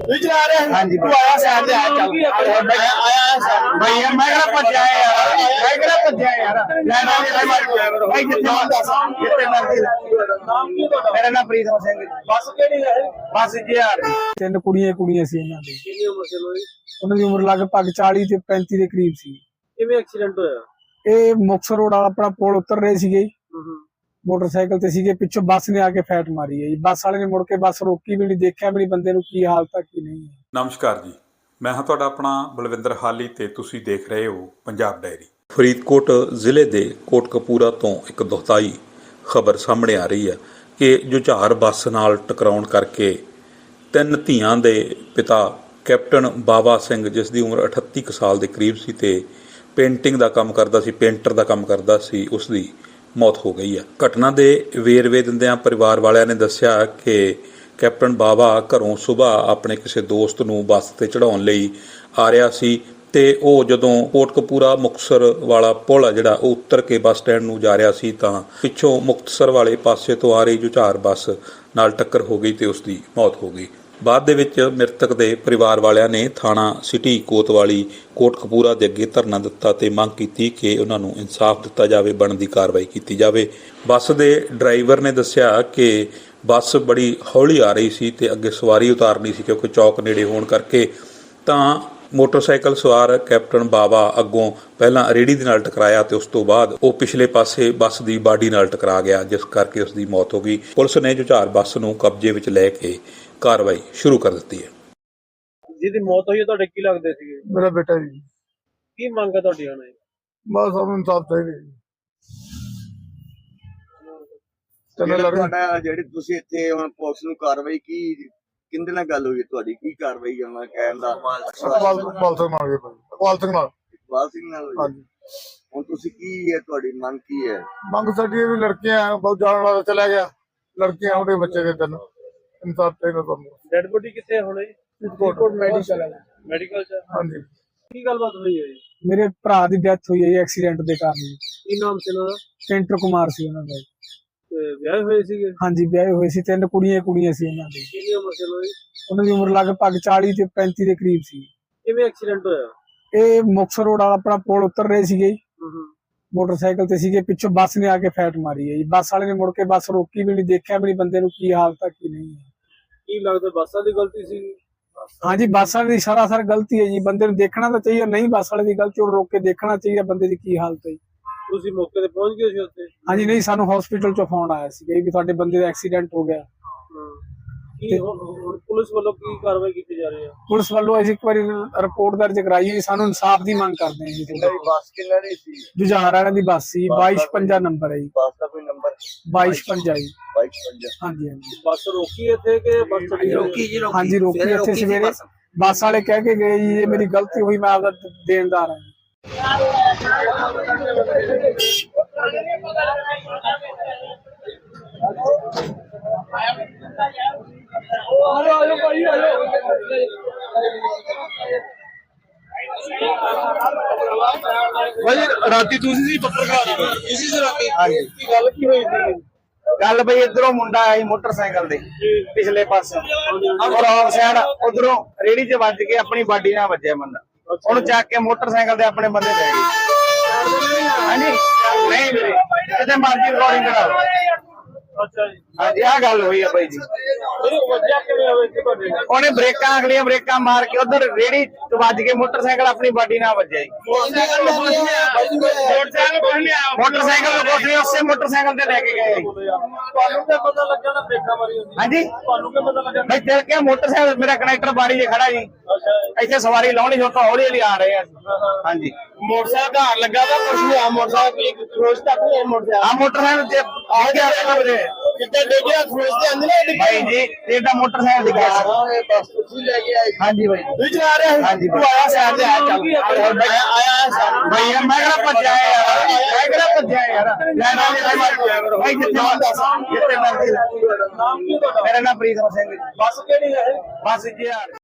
ਤੂੰ ਚਲਾ ਰਿਹਾ ਹਾਂਜੀ। ਤੂੰ ਆਇਆ ਸਾਈਡ ਤੇ ਆਇਆ ਚੱਲ। ਆਇਆ ਆਇਆ ਸਾਈਡ ਭਾਈ ਯਾਰ ਮੈਂ ਕਿਹੜਾ ਭੱਜਿਆ ਯਾਰ? ਮੈਂ ਕਿਹੜਾ ਭੱਜਿਆ ਯਾਰ? ਲੈ ਨਾ ਭਾਈ ਜਿੱਥੇ ਮਰਜ਼ੀ ਜਿੱਥੇ ਮਰਜ਼ੀ ਨਾਮ ਕੀ ਤੁਹਾਡਾ? ਮੇਰਾ ਨਾਮ ਪ੍ਰੀਤਮ ਸਿੰਘ ਜੀ। ਬੱਸ ਕਿਹੜੀ ਹੈ? ਬਸ ਜੀ ਯਾਰ ਤਿੰਨ ਕੁੜੀਆਂ ਕੁੜੀਆਂ ਸੀ ਇਹਨਾਂ ਦੀ। ਕਿੰਨੀ ਉਮਰ ਸੀ ਲੋਈ ਉਹਨਾਂ ਦੀ ਉਮਰ ਲਗਭਗ 40 ਤੇ 35 ਦੇ ਕਰੀਬ ਸੀ। ਕਿਵੇਂ ਐਕਸੀਡੈਂਟ ਹੋਇਆ? ਇਹ ਮੁਕਤਸਰ ਰੋਡ ਵਾਲਾ ਆਪਣਾ ਪੁਲ ਉਤਰ ਰਹੇ ਸੀਗੇ। ਮੋਟਰਸਾਈਕਲ ਤੇ ਸੀਗੇ, ਪਿੱਛੋਂ ਬੱਸ ਨੇ ਆ ਕੇ ਫੈਟ ਮਾਰੀ ਹੈ ਜੀ। ਬੱਸ ਵਾਲੇ ਨੇ ਮੁੜ ਕੇ ਬੱਸ ਰੋਕੀ ਵੀ ਨਹੀਂ, ਦੇਖਿਆ ਵੀ ਨਹੀਂ ਬੰਦੇ ਨੂੰ ਕੀ ਹਾਲਤ ਆ, ਕੀ ਨਹੀਂ ਹੈ। ਨਮਸਕਾਰ ਜੀ। ਮੈਂ ਹਾਂ ਤੁਹਾਡਾ ਆਪਣਾ ਬਲਵਿੰਦਰ ਹਾਲੀ ਤੇ ਤੁਸੀਂ ਦੇਖ ਰਹੇ ਹੋ ਪੰਜਾਬ ਡਾਇਰੀ। ਫਰੀਦਕੋਟ ਜ਼ਿਲ੍ਹੇ ਦੇ ਕੋਟਕਪੂਰਾ ਤੋਂ ਇੱਕ ਦੁਖਦਾਈ ਖਬਰ ਸਾਹਮਣੇ ਆ ਰਹੀ ਹੈ ਕਿ ਜੁਝਾਰ ਬੱਸ ਨਾਲ ਟਕਰਾਉਣ ਕਰਕੇ ਤਿੰਨ ਧੀਆਂ ਦੇ ਪਿਤਾ ਕੈਪਟਨ ਬਾਬਾ ਸਿੰਘ, ਜਿਸ ਦੀ ਉਮਰ 38 ਕੁ ਸਾਲ ਦੇ ਕਰੀਬ ਸੀ ਤੇ ਪੇਂਟਿੰਗ ਦਾ ਕੰਮ ਕਰਦਾ ਸੀ, ਪੇਂਟਰ ਦਾ ਕੰਮ ਕਰਦਾ ਸੀ, ਉਸ ਦੀ ਮੌਤ ਹੋ ਗਈ ਹੈ ਘਟਨਾ ਦੇ ਵੇਰਵੇ ਦਿੰਦਿਆਂ ਪਰਿਵਾਰ ਵਾਲਿਆਂ ਨੇ ਦੱਸਿਆ ਕਿ ਕੈਪਟਨ ਬਾਬਾ ਘਰੋਂ ਸਵੇਰ ਆਪਣੇ ਕਿਸੇ ਦੋਸਤ ਨੂੰ ਬੱਸ ਤੇ ਚੜਾਉਣ ਲਈ ਆ ਰਿਹਾ ਸੀ ਤੇ ਉਹ ਜਦੋਂ ਕੋਟਕਪੂਰਾ ਮੁਕਤਸਰ ਵਾਲਾ ਪੁਲ ਆ ਜਿਹੜਾ ਉਹ ਉੱਤਰ ਕੇ ਬੱਸ ਸਟੈਂਡ ਨੂੰ ਜਾ ਰਿਹਾ ਸੀ ਤਾਂ ਪਿੱਛੋਂ ਮੁਕਤਸਰ ਵਾਲੇ ਪਾਸੇ ਤੋਂ ਆ ਰਹੀ ਜੁਝਾਰ ਬੱਸ ਨਾਲ ਟੱਕਰ ਹੋ ਗਈ ਤੇ ਉਸ ਦੀ ਮੌਤ ਹੋ ਗਈ। ਬਾਅਦ ਦੇ ਵਿੱਚ ਮ੍ਰਿਤਕ ਦੇ ਪਰਿਵਾਰ ਵਾਲਿਆਂ ਨੇ ਥਾਣਾ ਸਿਟੀ ਕੋਤਵਾਲੀ ਕੋਟਕਪੂਰਾ ਦੇ ਅੱਗੇ ਧਰਨਾ ਦਿੱਤਾ ਤੇ ਮੰਗ ਕੀਤੀ ਕਿ ਉਹਨਾਂ ਨੂੰ ਇਨਸਾਫ ਦਿੱਤਾ ਜਾਵੇ, ਬਣਦੀ ਕਾਰਵਾਈ ਕੀਤੀ ਜਾਵੇ। ਬੱਸ ਦੇ ਡਰਾਈਵਰ ਨੇ ਦੱਸਿਆ ਕਿ ਬੱਸ ਬੜੀ ਹੌਲੀ ਆ ਰਹੀ ਸੀ ਤੇ ਅੱਗੇ ਸਵਾਰੀ ਉਤਾਰਨੀ ਸੀ ਕਿਉਂਕਿ ਚੌਕ ਨੇੜੇ ਹੋਣ ਕਰਕੇ। ਤਾਂ ਮੋਟਰਸਾਈਕਲ ਸਵਾਰ ਕੈਪਟਨ ਬਾਬਾ ਅੱਗੋਂ ਪਹਿਲਾਂ ਰੇੜੀ ਦੇ ਨਾਲ ਟਕਰਾਇਆ ਤੇ ਉਸ ਤੋਂ ਬਾਅਦ ਉਹ ਪਿਛਲੇ ਪਾਸੇ ਬੱਸ ਦੀ ਬਾਡੀ ਨਾਲ ਟਕਰਾ ਗਿਆ, ਜਿਸ ਕਰਕੇ ਉਸ ਦੀ ਮੌਤ ਹੋ ਗਈ। ਪੁਲਿਸ ਨੇ ਜੁਝਾਰ ਬੱਸ ਨੂੰ ਕਬਜ਼ੇ ਵਿੱਚ ਲੈ ਕੇ ਕਾਰਵਾਈ ਸ਼ੁਰੂ ਕਰ ਦਿੱਤੀ ਹੈ। ਜਿਹਦੀ ਮੌਤ ਹੋਈ ਹੈ ਤੁਹਾਡੇ ਕੀ ਲੱਗਦੇ ਸੀਗੇ? ਮੇਰਾ ਬੇਟਾ ਜੀ। ਕੀ ਮੰਗ ਹੈ ਤੁਹਾਡੀ ਹੁਣ? ਬਸ ਸਾਨੂੰ ਇਨਸਾਫ ਚਾਹੀਦਾ ਜੀ। ਤੁਹਾਡਾ ਜਿਹੜੀ ਤੁਸੀਂ ਇੱਥੇ ਹੁਣ ਪੁਲਿਸ ਨੂੰ ਕਾਰਵਾਈ ਕੀ ਕਿੰਦੇ ਨਾਲ ਗੱਲ ਹੋਈ ਤੁਹਾਡੀ? ਕੀ ਕਾਰਵਾਈ ਹੋਣਾ ਕਹਿਣ ਦਾ? ਪਾਲ ਪਾਲ ਸਿੰਘ ਨਾਲ ਗਏ ਭਾਈ। ਪਾਲ ਸਿੰਘ ਨਾਲ। ਇਕਬਾਲ ਸਿੰਘ ਨਾਲ ਹੋਈ ਹੈ? ਹਾਂਜੀ। ਹੁਣ ਤੁਸੀਂ ਕੀ ਹੈ ਤੁਹਾਡੀ ਮੰਗ ਕੀ ਹੈ? ਮੰਗ ਸਾਡੀ ਇਹ ਵੀ ਲੜਕੀਆਂ ਆ, ਬਹੁਤ ਜਾਣ ਵਾਲਾ ਚਲਾ ਗਿਆ। ਲੜਕੀਆਂ ਉਹਦੇ ਬੱਚੇ ਦੇ ਤਿੰਨ ਇਨਸਾਫ ਚਾਹੀਦਾ ਤੁਹਾਨੂੰ। ਡੈਡ ਬੋਡੀ ਕਿੱਥੇ ਹੈ ਹੁਣ ਜੀ ਫਰੀਦਕੋਟ ਮੈਡੀਕਲ ਹੈ। ਮੈਡੀਕਲ ਚ ਹਾਂਜੀ। ਕੀ ਗੱਲਬਾਤ ਹੋਈ ਹੈ ਜੀ? ਮੇਰੇ ਭਰਾ ਦੀ ਡੈਥ ਹੋਈ ਹੈ ਜੀ ਐਕਸੀਡੈਂਟ ਦੇ ਕਾਰਨ ਕੀ ਨਾਮ ਸੀ ਉਹਨਾਂ ਦਾ? ਸੈਂਟਰ ਕੁਮਾਰ ਸੀ ਉਹਨਾਂ ਦਾ ਜੀ। ਤੇ ਵਿਆਹ ਹੋਏ ਸੀਗੇ? ਹਾਂਜੀ ਵਿਆਹੇ ਹੋਏ ਸੀ। ਤਿੰਨ ਕੁੜੀਆਂ ਹੀ ਕੁੜੀਆਂ ਸੀ ਉਹਨਾਂ ਦੀ। ਕਿੰਨੀ ਉਮਰ ਸੀ ਲੋਈ ਉਹਨਾਂ ਦੀ ਉਮਰ ਲਗਭਗ 40 ਤੇ 35 ਦੇ ਕਰੀਬ ਸੀ। ਕਿਵੇਂ ਐਕਸੀਡੈਂਟ ਹੋਇਆ? ਇਹ ਮੁਕਤਸਰ ਰੋਡ ਵਾਲਾ ਆਪਣਾ ਪੁਲ ਉਤਰ ਰਹੇ ਸੀਗੇ ਜੀ। ਮੋਟਰਸਾਈਕਲ ਤੇ ਸੀਗੇ ਪਿੱਛੋਂ ਬੱਸ ਨੇ ਆ ਕੇ ਫੈਟ ਮਾਰੀ ਹੈ ਜੀ। ਬੱਸ ਵਾਲੇ ਨੇ ਮੁੜ ਕੇ ਬੱਸ ਰੋਕੀ ਵੀ ਨਹੀਂ ਦੇਖਿਆ ਵੀ ਨਹੀਂ ਬੰਦੇ ਨੂੰ ਕੀ ਹਾਲਤ ਆ ਕੀ ਨਹੀਂ ਹੈ। ਕੀ ਲੱਗਦਾ ਬੱਸਾਂ ਦੀ ਗਲਤੀ ਸੀ? ਹਾਂਜੀ ਬੱਸ ਵਾਲੇ ਦੀ ਸਰਾਸਰ ਗਲਤੀ ਹੈ ਜੀ। ਬੰਦੇ ਨੂੰ ਦੇਖਣਾ ਤਾਂ ਚਾਹੀਦਾ ਨਹੀਂ ਬੱਸ ਵਾਲੇ ਦੀ ਗਲਤੀ ਉਹ ਰੋਕ ਕੇ ਦੇਖਣਾ ਚਾਹੀਦਾ ਬੰਦੇ ਦੀ ਕੀ ਹਾਲਤ ਹੈ ਜੀ। ਤੁਸੀਂ ਮੌਕੇ ਤੇ ਪਹੁੰਚ ਗਏ ਸੀ ਉੱਥੇ? ਹਾਂਜੀ ਨਹੀਂ ਸਾਨੂੰ ਹਸਪੀਟਲ ਚੋਂ ਫੋਨ ਆਇਆ ਸੀ ਵੀ ਤੁਹਾਡੇ ਬੰਦੇ ਦਾ ਐਕਸੀਡੈਂਟ ਹੋ ਗਿਆ। ਕੀ ਹੁਣ- ਹੁਣ ਪੁਲਿਸ ਵੱਲੋਂ ਕੀ ਕਾਰਵਾਈ ਕੀਤੀ ਜਾ ਰਹੀ ਹੈ? ਪੁਲਿਸ ਵੱਲੋਂ ਅਸੀਂ ਇੱਕ ਵਾਰੀ ਰਿਪੋਰਟ ਦਰਜ ਕਰਾਈ ਹੈ। ਜੀ, ਸਾਨੂੰ ਇਨਸਾਫ ਦੀ ਮੰਗ ਕਰਦੇ ਹਾਂ ਜੀ ਤੁਹਾਡੇ ਕੋਲ। ਬੱਸ ਕਿੰਨਾ ਦੀ ਸੀ? ਜੁਝਾਰ ਵਾਲਿਆਂ ਦੀ ਬੱਸ ਸੀ 2255 ਨੰਬਰ ਹੈ ਜੀ। ਬੱਸ ਦਾ ਕੋਈ ਨੰਬਰ 2255 ਜੀ। 2255 ਹਾਂਜੀ ਹਾਂਜੀ। ਬੱਸ ਰੋਕੀ ਇੱਥੇ ਕਿ ਬੱਸ ਚੜੀ ਰੋਕੀ ਜੀ ਰੋਕੀ। ਹਾਂਜੀ ਰੋਕੀ ਸਵੇਰੇ ਇੱਥੇ ਰੋਕੀ ਸੀ ਸਵੇਰੇ। ਬੱਸ। ਬੱਸ ਵਾਲੇ ਕਹਿ ਕੇ ਗਏ ਜੀ ਇਹ ਮੇਰੀ ਗਲਤੀ ਹੋਈ ਮੈਂ ਆਪਦਾ ਦੇਣਦਾਰ ਹਾਂ ਭਾਈ ਰਾਤੀ ਤੁਸੀਂ ਸੀ ਪੱਤਰਕਾਰ? ਤੁਸੀਂ ਸੀ ਰਾਤੀ? ਹਾਂਜੀ। ਕੀ ਗੱਲ ਕੀ ਹੋਈ ਸੀ? ਗੱਲ ਬਈ ਇਧਰੋਂ ਮੁੰਡਾ ਆਇਆ ਸੀ ਮੋਟਰਸਾਈਕਲ ਤੇ ਪਿਛਲੇ ਪਾਸੇ। ਆਨ ਸਾਈਡ ਉਧਰੋਂ ਰੇੜੀ 'ਚ ਵੱਜ ਕੇ ਆਪਣੀ ਬਾਡੀ ਨਾਲ ਵੱਜਿਆ ਬੰਦਾ। ਉਹਨੂੰ ਚੱਕ ਕੇ ਮੋਟਰਸਾਈਕਲ ਤੇ ਆਪਣੇ ਬੰਦੇ ਲੈ ਗਏ। ਹਾਂਜੀ। ਨਹੀਂ ਵੀਰੇ ਕਿਤੇ ਮਰਜ਼ੀ ਰਿਕਾਰਡਿੰਗ ਕਰਾ ਲਓ। ਅੱਛਾ ਜੀ। ਹਾਂਜੀ ਆਹ ਗੱਲ ਹੋਈ ਆ ਬਾਈ ਜੀ? ਉਹਨੇ ਬ੍ਰੇਕਾਂ ਅਗਲੀਆਂ ਬ੍ਰੇਕਾਂ ਮਾਰ ਕੇ ਉਧਰ ਰੇੜੀ ਤੋਂ ਵੱਜ ਕੇ ਮੋਟਰਸਾਈਕਲ ਆਪਣੀ ਬਾਡੀ ਨਾਲ ਵੱਜਿਆ ਜੀ। ਮੋਟਰਸਾਈਕਲ ਨੂੰ ਨਹੀਂ ਆਇਆ ਮੋਟਰਸਾਈਕਲ ਨਹੀਂ ਉਸੇ ਮੋਟਰਸਾਈਕਲ ਤੇ ਲੈ ਕੇ ਗਏ ਜੀ। ਤੁਹਾਨੂੰ ਕੀ ਪਤਾ ਲੱਗਿਆ ਨਾ ਬ੍ਰੇਕਾਂ ਮਾਰੀ ਹੁੰਦੀ ਹਾਂਜੀ? ਤੁਹਾਨੂੰ ਕੀ ਪਤਾ ਲੱਗਿਆ? ਬਈ ਦਿਲ ਕੇ ਮੋਟਰਸਾਈਕਲ ਮੇਰਾ ਕਨੈਕਟਰ ਬਾੜੀ 'ਚ ਖੜਾ ਜੀ। ਇੱਥੇ ਸਵਾਰੀ ਲਾਉਣੀ ਜੋ ਤਾਂ ਹੌਲੀ ਹੌਲੀ ਆ ਰਹੇ ਆ ਹਾਂਜੀ। ਮੋਟਰਸਾਈਕਲ ਘਰ ਲੱਗਾ ਵਾ ਕੁਛ ਨਹੀਂ ਆ ਮੋਟਰਸਾਈਕਲ ਇੱਕ ਖਰੋਸ਼ ਤੱਕ ਨਹੀਂ ਹੈ ਮੋਟਰਸਾਈਕਲ? ਆ ਮੋਟਰਸਾਈਕਲ ਤੇ ਆ ਗਿਆ ਨਾ ਕਿੱਥੇ ਡੇਗਿਆ ਖਰੋਸ਼ ਤੇ ਆਂਦੇ ਨੇ ਭਾਈ ਜੀ ਇਹਦਾ ਮੋਟਰਸਾਈਕਲ ਡਿੱਗਿਆ ਸੀ ਬੱਸ ਤੁਸੀਂ ਲੈ ਕੇ ਆਏ। ਹਾਂਜੀ ਭਾਈ ਤੂੰ ਚਲਾ ਰਿਹਾ ਹਾਂਜੀ ਤੂੰ ਆਇਆ ਸਾਈਡ ਤੇ ਆਇਆ ਚੱਲ। ਆਇਆ ਆਇਆ ਸਾਈਡ ਭਾਈ ਯਾਰ ਮੈਂ ਕਿਹੜਾ ਭੱਜਿਆ ਯਾਰ? ਮੈਂ ਕਿਹੜਾ ਭੱਜਿਆ ਯਾਰ? ਲੈ ਨਾ ਭਾਈ ਜਿੱਥੇ ਮਰਜ਼ੀ ਜਿੱਥੇ ਮਰਜ਼ੀ ਨਾਮ ਕੀ ਤੁਹਾਡਾ? ਮੇਰਾ ਨਾਮ ਪ੍ਰੀਤਮ ਸਿੰਘ ਜੀ। ਬੱਸ ਕਿਹੜੀ ਹੈ ਬਸ ਜੀ ਯਾਰ